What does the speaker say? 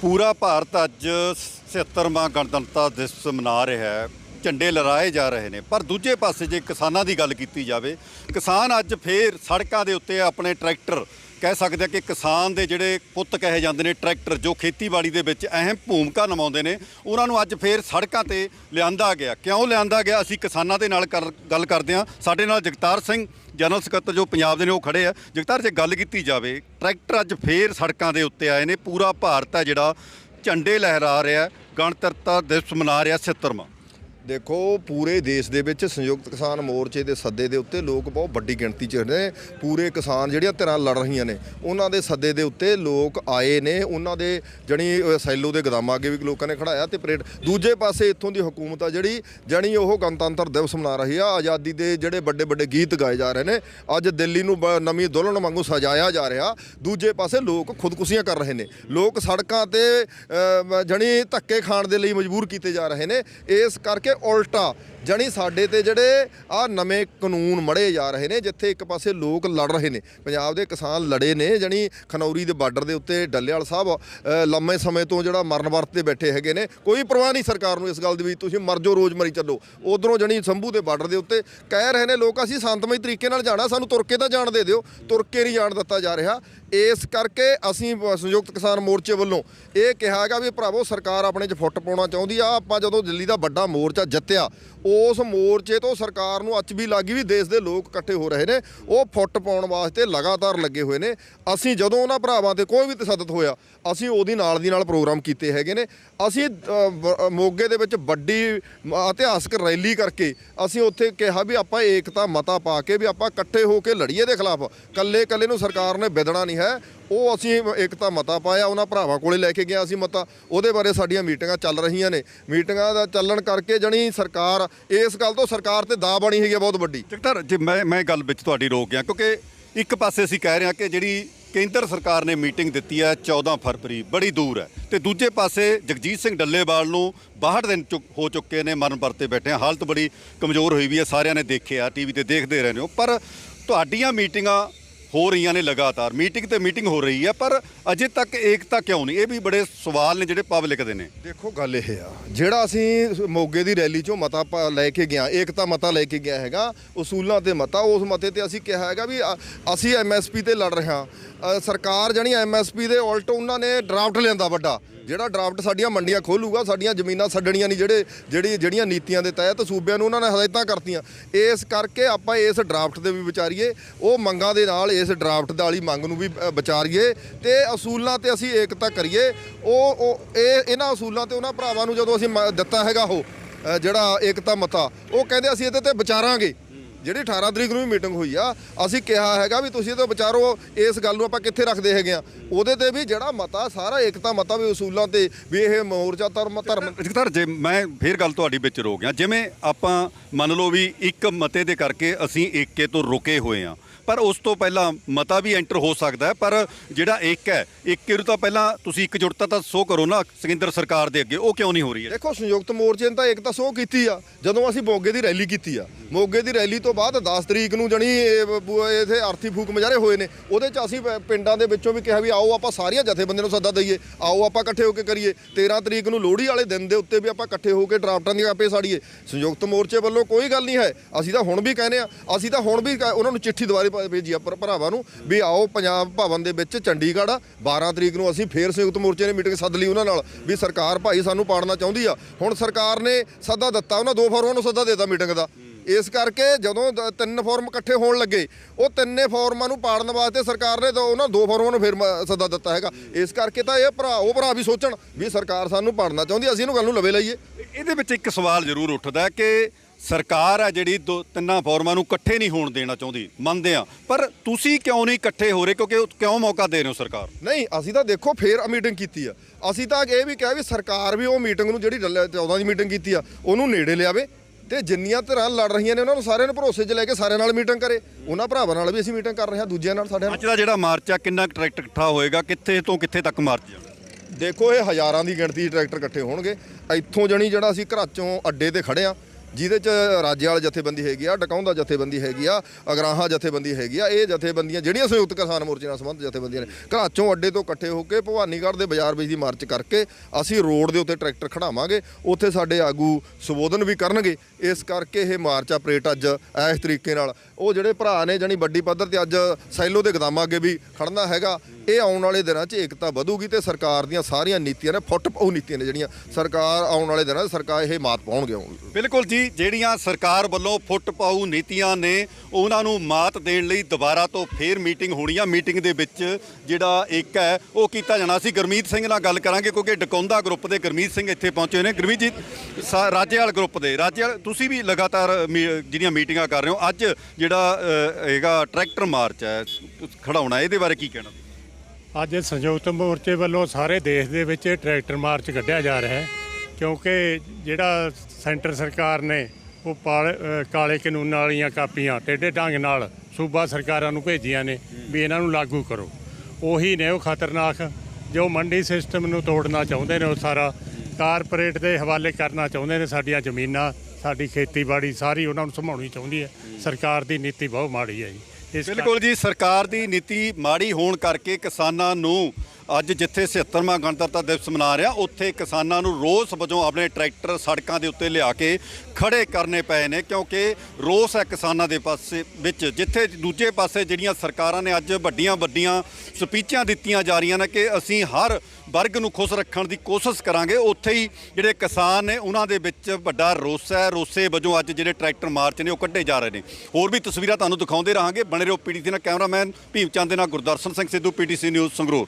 ਪੂਰਾ ਭਾਰਤ ਅੱਜ 77ਵਾਂ ਗਣਤੰਤਰ ਦਿਵਸ ਮਨਾ ਰਿਹਾ ਹੈ। ਝੰਡੇ ਲਹਿਰਾਏ ਜਾ ਰਹੇ ਨੇ। ਪਰ ਦੂਜੇ ਪਾਸੇ ਜੇ ਕਿਸਾਨਾਂ ਦੀ ਗੱਲ ਕੀਤੀ ਜਾਵੇ, ਕਿਸਾਨ ਅੱਜ ਫੇਰ ਸੜਕਾਂ ਦੇ ਉੱਤੇ ਆਪਣੇ ਟਰੈਕਟਰ ਕਹਿ ਸਕਦੇ ਆ ਕਿ ਕਿਸਾਨ ਦੇ ਜਿਹੜੇ ਪੁੱਤ ਕਹੇ ਜਾਂਦੇ ਨੇ, ਟਰੈਕਟਰ ਜੋ ਖੇਤੀਬਾੜੀ ਦੇ ਵਿੱਚ ਅਹਿਮ ਭੂਮਿਕਾ ਨਿਭਾਉਂਦੇ ਨੇ, ਉਹਨਾਂ ਨੂੰ ਅੱਜ ਫੇਰ ਸੜਕਾਂ ਤੇ ਲਿਆਂਦਾ ਗਿਆ। ਕਿਉਂ ਲਿਆਂਦਾ ਗਿਆ? ਅਸੀਂ ਕਿਸਾਨਾਂ ਦੇ ਨਾਲ ਕਰ- ਗੱਲ ਕਰਦੇ ਹਾਂ। ਸਾਡੇ ਨਾਲ ਜਗਤਾਰ ਸਿੰਘ, ਜਨਰਲ ਸਕੱਤਰ ਜੋ ਪੰਜਾਬ ਦੇ ਨੇ, ਉਹ ਖੜੇ ਆ। ਜਗਤਾਰ, ਜੇ ਗੱਲ ਕੀਤੀ ਜਾਵੇ, ਟਰੈਕਟਰ ਅੱਜ ਫੇਰ ਸੜਕਾਂ ਦੇ ਉੱਤੇ ਆਏ ਨੇ। ਪੂਰਾ ਭਾਰਤ ਹੈ ਜਿਹੜਾ ਝੰਡੇ ਲਹਿਰਾ ਰਿਹਾ ਗਣਤੰਤਰ ਦਿਵਸ ਮਨਾ ਰਿਹਾ 77ਵਾਂ ਦੇਖੋ ਪੂਰੇ ਦੇਸ਼ ਦੇ ਵਿੱਚ ਸੰਯੁਕਤ ਕਿਸਾਨ ਮੋਰਚੇ ਦੇ ਸੱਦੇ ਦੇ ਉੱਤੇ ਲੋਕ ਬਹੁਤ ਵੱਡੀ ਗਿਣਤੀ 'ਚ ਨੇ। ਪੂਰੇ ਕਿਸਾਨ ਜਿਹੜੀਆਂ ਧਿਰਾਂ ਲੜ ਰਹੀਆਂ ਨੇ ਉਹਨਾਂ ਦੇ ਸੱਦੇ ਦੇ ਉੱਤੇ ਲੋਕ ਆਏ ਨੇ। ਉਹਨਾਂ ਦੇ ਜਣੀ ਸੈਲੋ ਦੇ ਗਦਾਮਾਂ ਅੱਗੇ ਵੀ ਲੋਕਾਂ ਨੇ ਖੜਾਇਆ ਤੇ ਪਰੇਡ। ਦੂਜੇ ਪਾਸੇ ਇੱਥੋਂ ਦੀ ਹਕੂਮਤ ਆ ਜਿਹੜੀ ਜਣੀ ਉਹ ਗਣਤੰਤਰ ਦਿਵਸ ਮਨਾ ਰਹੀ ਆ। ਆਜ਼ਾਦੀ ਦੇ ਜਿਹੜੇ ਵੱਡੇ ਵੱਡੇ ਗੀਤ ਗਾਏ ਜਾ ਰਹੇ ਨੇ ਅੱਜ ਦਿੱਲੀ ਨੂੰ ਬ- ਨਵੀਂ ਦੁਲਹਨ ਵਾਂਗੂ ਸਜਾਇਆ ਜਾ ਰਿਹਾ। ਦੂਜੇ ਪਾਸੇ ਲੋਕ ਖੁਦਕੁਸ਼ੀਆਂ ਕਰ ਰਹੇ ਨੇ। ਲੋਕ ਸੜਕਾਂ ਤੇ ਅ, ਜਣੀ ਧੱਕੇ ਖਾਣ ਦੇ ਲਈ ਮਜਬੂਰ ਕੀਤੇ ਜਾ ਰਹੇ ਨੇ। ਇਸ ਕਰਕੇ ਉਲਟਾ। ਜਣੀ ਸਾਡੇ ਤੇ ਜਿਹੜੇ ਆ ਨਵੇਂ ਕਾਨੂੰਨ ਮੜੇ ਜਾ ਰਹੇ ਨੇ, ਜਿੱਥੇ ਇੱਕ ਪਾਸੇ ਲੋਕ ਲੜ ਰਹੇ ਨੇ। ਪੰਜਾਬ ਦੇ ਕਿਸਾਨ ਲੜੇ ਨੇ, ਜਣੀ ਖਨੌਰੀ ਦੇ ਬਾਰਡਰ ਦੇ ਉੱਤੇ ਡੱਲੇਵਾਲ ਸਾਹਿਬ ਲੰਮੇ ਸਮੇਂ ਤੋਂ ਜਿਹੜਾ ਮਰਨ ਵਰਤ ਤੇ ਬੈਠੇ ਹੈਗੇ ਨੇ। ਕੋਈ ਪਰਵਾਹ ਨਹੀਂ ਸਰਕਾਰ ਨੂੰ ਇਸ ਗੱਲ ਦੀ ਵੀ, ਤੁਸੀਂ ਮਰ ਜਾਓ, ਰੋਜ਼ਮਰੀ ਚੱਲੋ। ਉਧਰੋਂ ਜਣੀ ਸੰਭੂ ਦੇ ਬਾਰਡਰ ਦੇ ਉੱਤੇ ਕਹਿ ਰਹੇ ਨੇ ਲੋਕ, ਅਸੀਂ ਸ਼ਾਂਤਮਈ ਤਰੀਕੇ ਨਾਲ ਜਾਣਾ, ਸਾਨੂੰ ਤੁਰ ਕੇ ਤਾਂ ਜਾਣ ਦੇ ਦਿਓ। ਤੁਰ ਕੇ ਨਹੀਂ ਜਾਣ ਦਿੱਤਾ ਜਾ ਰਿਹਾ। ਇਸ ਕਰਕੇ ਅਸੀਂ ਸੰਯੁਕਤ ਕਿਸਾਨ ਮੋਰਚੇ ਵੱਲੋਂ ਇਹ ਕਿਹਾ ਹੈਗਾ ਵੀ, ਭਰਾਵੋ, ਸਰਕਾਰ ਆਪਣੇ 'ਚ ਫੁੱਟ ਪਾਉਣਾ ਚਾਹੁੰਦੀ ਆ। ਆਪਾਂ ਜਦੋਂ ਦਿੱਲੀ ਦਾ ਵੱਡਾ ਮੋਰਚਾ ਜਿੱਤਿਆ। ਉਸ ਮੋਰਚੇ ਤੋਂ ਸਰਕਾਰ ਨੂੰ ਅੱਚ ਵੀ ਲੱਗੀ ਵੀ ਦੇਸ਼ ਦੇ ਲੋਕ ਇਕੱਠੇ ਹੋ ਰਹੇ ਨੇ। ਉਹ ਫੁੱਟ ਪਾਉਣ ਵਾਸਤੇ ਲਗਾਤਾਰ ਲੱਗੇ ਹੋਏ ਨੇ। ਅਸੀਂ ਜਦੋਂ ਉਹਨਾਂ ਭਰਾਵਾਂ ਤੇ ਕੋਈ ਵੀ ਤਸੱਦਦ ਹੋਇਆ, ਅਸੀਂ ਉਹਦੀ ਨਾਲ ਦੀ ਨਾਲ ਪ੍ਰੋਗਰਾਮ ਕੀਤੇ ਹੈਗੇ ਨੇ। ਅਸੀਂ ਮੋਗੇ ਦੇ ਵਿੱਚ ਵੱਡੀ ਇਤਿਹਾਸਕ ਰੈਲੀ ਕਰਕੇ ਅਸੀਂ ਉੱਥੇ ਕਿਹਾ ਵੀ ਆਪਾਂ ਏਕਤਾ ਮਤਾ ਪਾ ਕੇ ਵੀ ਆਪਾਂ ਇਕੱਠੇ ਹੋ ਕੇ ਲੜੀਏ ਦੇ ਖਿਲਾਫ। ਕੱਲੇ ਕੱਲੇ ਨੂੰ ਸਰਕਾਰ ਨੇ ਵਿਦਣਾ ਨਹੀਂ ਹੈ। ਉਹ ਅਸੀਂ ਇੱਕ ਤਾਂ ਮਤਾ ਪਾਇਆ, ਉਹਨਾਂ ਭਰਾਵਾਂ ਕੋਲੇ ਲੈ ਕੇ ਗਿਆ ਅਸੀਂ ਮਤਾ। ਉਹਦੇ ਬਾਰੇ ਸਾਡੀਆਂ ਮੀਟਿੰਗਾਂ ਚੱਲ ਰਹੀਆਂ ਨੇ। ਮੀਟਿੰਗਾਂ ਦਾ ਚੱਲਣ ਕਰਕੇ ਜਣੀ ਸਰਕਾਰ, ਇਸ ਗੱਲ ਤੋਂ ਸਰਕਾਰ ਤੇ ਦਾਅ ਬਣੀ ਹੈਗੀ ਆ ਬਹੁਤ ਵੱਡੀ। ਜਗਤਾਰ, ਜੇ ਮੈਂ ਮੈਂ ਗੱਲ ਵਿੱਚ ਤੁਹਾਡੀ ਰੋਕ ਗਿਆ ਕਿਉਂਕਿ ਇੱਕ ਪਾਸੇ ਅਸੀਂ ਕਹਿ ਰਹੇ ਹਾਂ ਕਿ ਜਿਹੜੀ ਕੇਂਦਰ ਸਰਕਾਰ ਨੇ ਮੀਟਿੰਗ ਦਿੱਤੀ ਹੈ 14 ਫਰਵਰੀ, ਬੜੀ ਦੂਰ ਹੈ। ਤੇ ਦੂਜੇ ਪਾਸੇ ਜਗਜੀਤ ਸਿੰਘ ਡੱਲੇਵਾਲ ਨੂੰ 62 ਦਿਨ ਚੁੱਕ- ਹੋ ਚੁੱਕੇ ਨੇ, ਮਰਨ ਪਰਤੇ ਬੈਠੇ ਆ। ਹਾਲਤ ਬੜੀ ਕਮਜ਼ੋਰ ਹੋਈ ਵੀ ਹੈ, ਸਾਰਿਆਂ ਨੇ ਦੇਖਿਆ, ਟੀਵੀ ਤੇ ਦੇਖਦੇ ਰਹੇ ਨੇ ਹੋ। ਪਰ ਤੁਹਾਡੀਆਂ ਮੀਟਿੰਗਾਂ ਹੋ ਰਹੀਆਂ ਨੇ ਲਗਾਤਾਰ। ਮੀਟਿੰਗ ਤੇ ਮੀਟਿੰਗ ਹੋ ਰਹੀ ਹੈ ਪਰ ਅਜੇ ਤੱਕ ਏਕਤਾ ਕਿਉਂ ਨਹੀਂ? ਇਹ ਵੀ ਬੜੇ ਸਵਾਲ ਨੇ ਜਿਹੜੇ ਪਬਲਿਕ ਦੇ ਨੇ। ਦੇਖੋ ਗੱਲ ਇਹ ਆ ਜਿਹੜਾ ਅਸੀਂ ਮੋਗੇ ਦੀ ਰੈਲੀ ਚੋਂ ਮਤਾ ਪ- ਲੈ ਕੇ ਗਿਆ ਏਕਤਾ ਮਤਾ ਲੈ ਕੇ ਗਿਆ ਹੈਗਾ ਉਸੂਲਾਂ ਤੇ ਮਤਾ ਉਸ ਮਤੇ ਤੇ ਅਸੀਂ ਕਿਹਾ ਹੈਗਾ ਵੀ ਅ- ਅਸੀਂ ਐਮਐਸਪੀ ਤੇ ਲੜ ਰਹੇ ਹਾਂ। ਅ, ਸਰਕਾਰ ਜਣੀ ਐਮਐਸਪੀ ਦੇ ਉਲਟ ਉਹਨਾਂ ਨੇ ਡਰਾਫਟ ਲਿਆਂਦਾ ਵੱਡਾ। ਜਿਹੜਾ ਡਰਾਫਟ ਸਾਡੀਆਂ ਮੰਡੀਆਂ ਖੋਲੂਗਾ, ਸਾਡੀਆਂ ਜ਼ਮੀਨਾਂ ਛੱਡਣੀਆਂ ਨਹੀਂ, ਜਿਹੜੇ, ਜਿਹੜੀ, ਜਿਹੜੀਆਂ ਨੀਤੀਆਂ ਦੇ ਤਹਿਤ ਸੂਬਿਆਂ ਨੂੰ ਉਹਨਾਂ ਨੇ ਹਦਾਇਤਾਂ ਕਰਤੀਆਂ। ਇਸ ਕਰਕੇ ਆਪਾਂ ਇਸ ਡਰਾਫਟ ਦੇ ਵੀ ਵਿਚਾਰੀਏ, ਉਹ ਮੰਗਾਂ ਦੇ ਨਾਲ ਇਸ ਡਰਾਫਟ ਦਾ ਵਾਲੀ ਮੰਗ ਨੂੰ ਵੀ ਵਿਚਾਰੀਏ ਤੇ ਅਸੂਲਾਂ ਤੇ ਅਸੀਂ ਏਕਤਾ ਕਰੀਏ। ਉਹ ਉਹ, ਇਹ, ਇਹਨਾਂ ਅਸੂਲਾਂ ਤੇ ਉਹਨਾਂ ਭਰਾਵਾਂ ਨੂੰ ਜਦੋਂ ਅਸੀਂ ਮ- ਦਿੱਤਾ ਹੈਗਾ ਉਹ ਜਿਹੜਾ ਏਕਤਾ ਮਤਾ, ਉਹ ਕਹਿੰਦੇ ਅਸੀਂ ਇਹਦੇ ਤੇ ਵਿਚਾਰਾਂਗੇ। ਜਿਹੜੀ 18 ਤਰੀਕ ਨੂੰ ਵੀ ਮੀਟਿੰਗ ਹੋਈ ਆ ਅਸੀਂ ਕਿਹਾ ਹੈਗਾ ਵੀ ਤੁਸੀਂ ਇਹ ਤੋਂ ਵਿਚਾਰੋ ਇਸ ਗੱਲ ਨੂੰ ਆਪਾਂ ਕਿੱਥੇ ਰੱਖਦੇ ਹੈਗੇ ਆ। ਉਹਦੇ ਤੇ ਵੀ ਜਿਹੜਾ ਮਤਾ ਸਾਰਾ ਏਕਤਾ ਮਤਾ ਵੀ ਉਸੂਲਾਂ ਤੇ ਵੀ ਇਹ ਮੋਰਚਾ ਧਰਮ ਧਰਮ ਜਗਤਾਰ ਜੇ ਮੈਂ ਫੇਰ ਗੱਲ ਤੁਹਾਡੀ ਵਿੱਚ ਰੋ ਗਿਆ ਜਿਵੇਂ ਆਪਾਂ ਮੰਨ ਲਓ ਵੀ ਇੱਕ ਮਤੇ ਦੇ ਕਰਕੇ ਅਸੀਂ ਏਕੇ ਤੋਂ ਰੁਕੇ ਹੋਏ ਆ ਪਰ ਉਸ ਤੋਂ ਪਹਿਲਾਂ ਮਤਾ ਵੀ ਐਂਟਰ ਹੋ ਸਕਦਾ ਹੈ ਪਰ ਜਿਹੜਾ ਇੱਕ ਹੈ ਏਕੇ ਨੂੰ ਤਾਂ ਪਹਿਲਾਂ ਤੁਸੀਂ ਇੱਕ ਜੁੜਤਾ ਤਾਂ ਸੋ ਕਰੋ ਨਾ ਕੇਂਦਰ ਸਰਕਾਰ ਦੇ ਅੱਗੇ ਉਹ ਕਿਉਂ ਨਹੀਂ ਹੋ ਰਹੀ ਹੈ? ਦੇਖੋ ਸੰਯੁਕਤ ਮੋਰਚੇ ਨੇ ਤਾਂ ਇੱਕ ਤਾਂ ਸੋਹ ਕੀਤੀ ਆ ਜਦੋਂ ਅਸੀਂ ਮੋਗੇ ਦੀ ਰੈਲੀ ਕੀਤੀ ਆ। ਮੋਗੇ ਦੀ ਰੈਲੀ ਤੋਂ ਬਾਅਦ 10 ਤਰੀਕ ਨੂੰ ਜਣੀ ਇਥੇ ਆਰਥੀ ਫੂਕ ਮਜਾਰੇ ਹੋਏ ਨੇ। ਉਹਦੇ ਚ ਅਸੀਂ ਪਿੰਡਾਂ ਦੇ ਵਿੱਚੋਂ ਵੀ ਕਿਹਾ ਵੀ ਆਓ ਆਪਾਂ ਸਾਰੀਆਂ ਜਥੇਬੰਦੀਆਂ ਨੂੰ ਸੱਦਾ ਦਈਏ। ਆਓ ਆਪਾਂ ਇਕੱਠੇ ਹੋ ਕੇ ਕਰੀਏ। 13 ਤਰੀਕ ਨੂੰ ਲੋਹੜੀ ਵਾਲੇ ਦਿਨ ਦੇ ਉੱਤੇ ਵੀ ਆਪਾਂ ਇਕੱਠੇ ਹੋ ਕੇ ਡਰਾਫਟਾਂ ਦੀਆਂ ਆਪੇ ਸਾੜੀਏ। ਸੰਯੁਕਤ ਮੋਰਚੇ ਵੱਲੋਂ ਕੋਈ ਗੱਲ ਨਹੀਂ ਹੈ। ਅਸੀਂ ਤਾਂ ਹੁਣ ਵੀ ਕਹਿੰਦੇ ਆ ਅਸੀਂ ਤਾਂ ਹੁਣ ਵੀ ਕ- ਉਹਨਾਂ ਨੂੰ ਚਿੱਠੀ ਦੁਬਾਰੇ ਭੇਜੀ ਆ ਭਰਾਵਾਂ ਨੂੰ ਵੀ ਆਓ ਪੰਜਾਬ ਭਵਨ ਦੇ ਵਿੱਚ ਚੰਡੀਗੜ੍ਹ 12 ਤਰੀਕ ਨੂੰ ਅਸੀਂ ਫੇਰ ਸੰਯੁਕਤ ਮੋਰਚੇ ਨੇ ਮੀਟਿੰਗ ਸੱਦ ਲਈ ਉਹਨਾਂ ਨਾਲ ਵੀ ਸਰਕਾਰ ਭਾਈ ਸਾਨੂੰ ਪਾੜਨਾ ਚਾਹੁੰਦੀ ਆ। ਹੁਣ ਸਰਕਾਰ ਨੇ ਸੱਦਾ ਦਿੱਤਾ, ਉਹਨਾਂ ਦੋ ਫੋਰਮਾਂ ਨੂੰ ਸੱਦਾ ਦੇਤਾ ਮੀਟਿੰਗ ਦਾ। ਇਸ ਕਰਕੇ ਜਦੋਂ ਦ- ਤਿੰਨ ਫੋਰਮ ਇਕੱਠੇ ਹੋਣ ਲੱਗੇ ਉਹ ਤਿੰਨੇ ਫੋਰਮਾਂ ਨੂੰ ਪਾੜਨ ਵਾਸਤੇ ਸਰਕਾਰ ਨੇ ਤਾਂ ਉਹਨਾਂ ਦੋ ਫੋਰਮਾਂ ਨੂੰ ਫਿਰ ਮ- ਸੱਦਾ ਦਿੱਤਾ ਹੈਗਾ। ਇਸ ਕਰਕੇ ਤਾਂ ਇਹ ਭਰਾ ਉਹ ਭਰਾ ਵੀ ਸੋਚਣ ਵੀ ਸਰਕਾਰ ਸਾਨੂੰ ਪਾੜਨਾ ਚਾਹੁੰਦੀ ਆ, ਅਸੀਂ ਇਹਨੂੰ ਗੱਲ ਨੂੰ ਲਵੇ ਲਈਏ। ਇਹਦੇ ਵਿੱਚ ਇੱਕ ਸਵਾਲ ਜ਼ਰੂਰ ਉੱਠਦਾ ਹੈ ਕਿ ਸਰਕਾਰ ਹੈ ਜਿਹੜੀ ਦੋ ਤਿੰਨਾਂ ਫੋਰਮਾਂ ਨੂੰ ਇਕੱਠੇ ਨਹੀਂ ਹੋਣ ਦੇਣਾ ਚਾਹੁੰਦੀ ਮੰਨਦੇ ਆ। ਪਰ ਤੁਸੀਂ ਕਿਉਂ ਨਹੀਂ ਇਕੱਠੇ ਹੋ ਰਹੇ ਕਿਉਂਕਿ ਉਹ ਕਿਉਂ ਮੌਕਾ ਦੇ ਰਹੇ ਹੋ ਸਰਕਾਰ? ਨੂੰ? ਨਹੀਂ ਅਸੀਂ ਤਾਂ ਦੇਖੋ ਫੇਰ ਮੀਟਿੰਗ ਕੀਤੀ ਆ। ਅਸੀਂ ਤਾਂ ਇਹ ਵੀ ਕਿਹਾ ਵੀ ਸਰਕਾਰ ਵੀ ਉਹ ਮੀਟਿੰਗ ਨੂੰ ਜਿਹੜੀ ਡੱਲੇ- 14 ਦੀ ਮੀਟਿੰਗ ਕੀਤੀ ਆ ਉਹਨੂੰ ਨੇੜੇ ਲਿਆਵੇ। ਤੇ ਜਿੰਨੀਆਂ ਧਿਰਾਂ ਲੜ ਰਹੀਆਂ ਨੇ ਉਹਨਾਂ ਨੂੰ ਸਾਰਿਆਂ ਨੂੰ ਭਰੋਸੇ 'ਚ ਲੈ ਕੇ ਸਾਰਿਆਂ ਨਾਲ ਮੀਟਿੰਗ ਕਰੇ। ਉਹਨਾਂ ਭਰਾਵਾਂ ਨਾਲ ਵੀ ਅਸੀਂ ਮੀਟਿੰਗ ਕਰ ਰਹੇ ਹਾਂ ਦੂਜਿਆਂ ਨਾਲ ਸਾਡੇ ਨਾਲ। ਅੱਜ ਦਾ ਜਿਹੜਾ ਮਾਰਚ ਆ ਕਿੰਨਾ ਟਰੈਕਟਰ ਇਕੱਠਾ ਹੋਏਗਾ ਕਿੱਥੇ ਤੋਂ ਕਿੱਥੇ ਤੱਕ ਮਾਰਚ ਜਾਣਾ ਦੇਖੋ ਇਹ ਹਜ਼ਾਰਾਂ ਦੀ ਗਿਣਤੀ ਟਰੈਕਟਰ ਇਕੱਠੇ ਹੋਣਗੇ। ਇੱਥੋਂ ਜਣੀ ਜਿਹੜਾ ਅਸੀਂ ਘਰਾਂ ਚੋਂ ਅੱਡੇ ਤੇ ਖੜੇ ਆ ਜਿਹਦੇ ਚ ਰਾਜੇ ਵਾਲਾ ਜਥੇਬੰਦੀ ਹੈਗੀ ਆ ਡਕਾਉਂਦਾ ਜਥੇਬੰਦੀ ਹੈਗੀ ਆ, ਅਗਰਾਹਾਂ ਜਥੇਬੰਦੀ ਹੈਗੀ ਆ, ਇਹ ਜਥੇਬੰਦੀਆਂ ਜਿਹੜੀਆਂ ਸੰਯੁਕਤ ਕਿਸਾਨ ਮੋਰਚੇ ਨਾਲ ਸੰਬੰਧ ਜਥੇਬੰਦੀਆਂ ਨੇ ਘਰਾਚੋਂ ਅੱਡੇ ਤੋਂ ਇਕੱਠੇ ਹੋ ਕੇ ਭਵਾਨੀਗੜ੍ਹ ਦੇ ਬਾਜ਼ਾਰ ਵਿੱਚ ਦੀ ਮਾਰਚ ਕਰਕੇ ਅਸੀਂ ਰੋਡ ਦੇ ਉੱਤੇ ਟਰੈਕਟਰ ਖੜਾਵਾਂਗੇ, ਉੱਥੇ ਸਾਡੇ ਆਗੂ ਸੰਬੋਧਨ ਵੀ ਕਰਨਗੇ। ਇਸ ਕਰਕੇ ਇਹ ਮਾਰਚ ਆਪਰੇਟ ਅੱਜ ਇਸ ਤਰੀਕੇ ਨਾਲ। ਉਹ ਜਿਹੜੇ ਭਰਾ ਨੇ ਜਾਨੀ ਵੱਡੀ ਪੱਧਰ ਤੇ ਅੱਜ ਸੈਲੋ ਦੇ ਗਦਾਮਾਂ ਅੱਗੇ ਵੀ ਖੜਨਾ ਹੈਗਾ, ਇਹ ਆਉਣ ਵਾਲੇ ਦਿਨਾਂ 'ਚ ਏਕਤਾ ਵਧੂਗੀ ਤੇ ਸਰਕਾਰ ਦੀਆਂ ਸਾਰੀਆਂ ਨੀਤੀਆਂ ਨੇ ਫੁੱਟ ਪਾਉ ਨੀਤੀਆਂ ਨੇ ਜਿਹੜੀਆਂ ਸਰਕਾਰ ਆਉਣ ਵਾਲੇ ਦਿਨਾਂ 'ਚ ਸਰਕਾਰ ਇਹ ਮਾਤ ਪਾਉਣਗੇ। ਬਿਲਕੁਲ ਜੀ ਜਿਹੜੀਆਂ ਸਰਕਾਰ ਵੱਲੋਂ ਫੁੱਟ ਪਾਊ ਨੀਤੀਆਂ ਨੇ, ਉਹਨਾਂ ਨੂੰ ਮਾਤ ਦੇਣ ਲਈ ਦੁਬਾਰਾ ਤੋਂ ਫੇਰ ਮੀਟਿੰਗ ਹੋਣੀ ਆ। ਮੀਟਿੰਗ ਦੇ ਵਿੱਚ ਜਿਹੜਾ ਇੱਕ ਹੈ, ਉਹ ਕੀਤਾ ਜਾਣਾ ਸੀ। ਗੁਰਮੀਤ ਸਿੰਘ ਨਾਲ ਗੱਲ ਕਰਾਂਗੇ, ਕਿਉਂਕਿ ਡਕੌਂਦਾ ਗਰੁੱਪ ਦੇ ਗੁਰਮੀਤ ਸਿੰਘ ਇੱਥੇ ਪਹੁੰਚੇ ਨੇ। ਗੁਰਮੀਤ ਜੀ, ਸਾ- ਰਾਜੇਵਾਲ ਗਰੁੱਪ ਦੇ, ਰਾਜੇਵਾਲ, ਤੁਸੀਂ ਵੀ ਲਗਾਤਾਰ ਮੀ- ਜਿਹੜੀਆਂ ਮੀਟਿੰਗਾਂ ਕਰ ਰਹੇ ਹੋ, ਅੱਜ ਜਿਹੜਾ ਹੈਗਾ ਟਰੈਕਟਰ ਮਾਰਚ ਹੈ ਖੜਾਉਣਾ, ਇਹਦੇ ਬਾਰੇ ਕੀ ਕਹਿਣਾ? ਅੱਜ ਸੰਯੁਕਤ ਮੋਰਚੇ ਵੱਲੋਂ ਸਾਰੇ ਦੇਸ਼ ਦੇ ਵਿੱਚ ਟਰੈਕਟਰ ਮਾਰਚ ਕੱਢਿਆ ਜਾ ਰਿਹਾ ਹੈ। ਕਿਉਂਕਿ ਜਿਹੜਾ ਸੈਂਟਰ ਸਰਕਾਰ ਨੇ ਉਹ ਕਾਲੇ ਕਾਨੂੰਨ ਵਾਲੀਆਂ ਕਾਪੀਆਂ ਟੇਢੇ ਢੰਗ ਨਾਲ ਸੂਬਾ ਸਰਕਾਰਾਂ ਨੂੰ ਭੇਜੀਆਂ ਨੇ ਵੀ ਇਹਨਾਂ ਨੂੰ ਲਾਗੂ ਕਰੋ। ਉਹੀ ਨੇ ਉਹ ਖਤਰਨਾਕ ਜੋ ਮੰਡੀ ਸਿਸਟਮ ਨੂੰ ਤੋੜਨਾ ਚਾਹੁੰਦੇ ਨੇ ਉਹ ਸਾਰਾ ਕਾਰਪੋਰੇਟ ਦੇ ਹਵਾਲੇ ਕਰਨਾ ਚਾਹੁੰਦੇ ਨੇ ਸਾਡੀਆਂ ਜ਼ਮੀਨਾਂ ਸਾਡੀ ਖੇਤੀਬਾੜੀ ਸਾਰੀ ਉਹਨਾਂ ਨੂੰ ਸੰਭਾਉਣੀ ਚਾਹੁੰਦੀ ਹੈ। ਸਰਕਾਰ ਦੀ ਨੀਤੀ ਬਹੁਤ ਮਾੜੀ ਹੈ ਜੀ। ਬਿਲਕੁਲ ਜੀ ਸਰਕਾਰ ਦੀ ਨੀਤੀ ਮਾੜੀ ਹੋਣ ਕਰਕੇ ਕਿਸਾਨਾਂ ਨੂੰ ਅੱਜ ਜਿੱਥੇ 76ਵਾਂ ਗਣਤੰਤਰ ਦਿਵਸ ਮਨਾ ਰਿਹਾ, ਉੱਥੇ ਕਿਸਾਨਾਂ ਨੂੰ ਰੋਸ ਵਜੋਂ ਆਪਣੇ ਟਰੈਕਟਰ ਸੜਕਾਂ ਦੇ ਉੱਤੇ ਲਿਆ ਕੇ ਖੜੇ ਕਰਨੇ ਪਏ ਨੇ, ਕਿਉਂਕਿ ਰੋਸ ਹੈ ਕਿਸਾਨਾਂ ਦੇ ਪਾਸੇ ਵਿੱਚ, ਜਿੱਥੇ ਦੂਜੇ ਪਾਸੇ ਜਿਹੜੀਆਂ ਸਰਕਾਰਾਂ ਨੇ ਅੱਜ ਵੱਡੀਆਂ ਵੱਡੀਆਂ ਸਪੀਚਾਂ ਦਿੱਤੀਆਂ ਜਾ ਰਹੀਆਂ ਨੇ ਕਿ ਅਸੀਂ ਹਰ ਵਰਗ ਨੂੰ ਖੁਸ਼ ਰੱਖਣ ਦੀ ਕੋਸ਼ਿਸ਼ ਕਰਾਂਗੇ, ਉੱਥੇ ਹੀ ਜਿਹੜੇ ਕਿਸਾਨ ਨੇ ਉਹਨਾਂ ਦੇ ਵਿੱਚ ਵੱਡਾ ਰੋਸ ਹੈ, ਰੋਸੇ ਵਜੋਂ ਅੱਜ ਜਿਹੜੇ ਟਰੈਕਟਰ ਮਾਰਚ ਨੇ ਉਹ ਕੱਢੇ ਜਾ ਰਹੇ ਨੇ। ਹੋਰ ਵੀ ਤਸਵੀਰਾਂ ਤੁਹਾਨੂੰ ਦਿਖਾਉਂਦੇ ਰਹਾਂਗੇ। ਬਣੇ ਰਹੋ ਪੀਟੀਸੀ ਨਾਲ ਕੈਮਰਾਮੈਨ ਭੀਮ ਚੰਦ ਦੇ ਨਾਲ ਗੁਰਦਰਸ਼ਨ ਸਿੰਘ ਸਿੱਧੂ, ਪੀਟੀਸੀ ਨਿਊਜ਼ ਸੰਗਰੂਰ।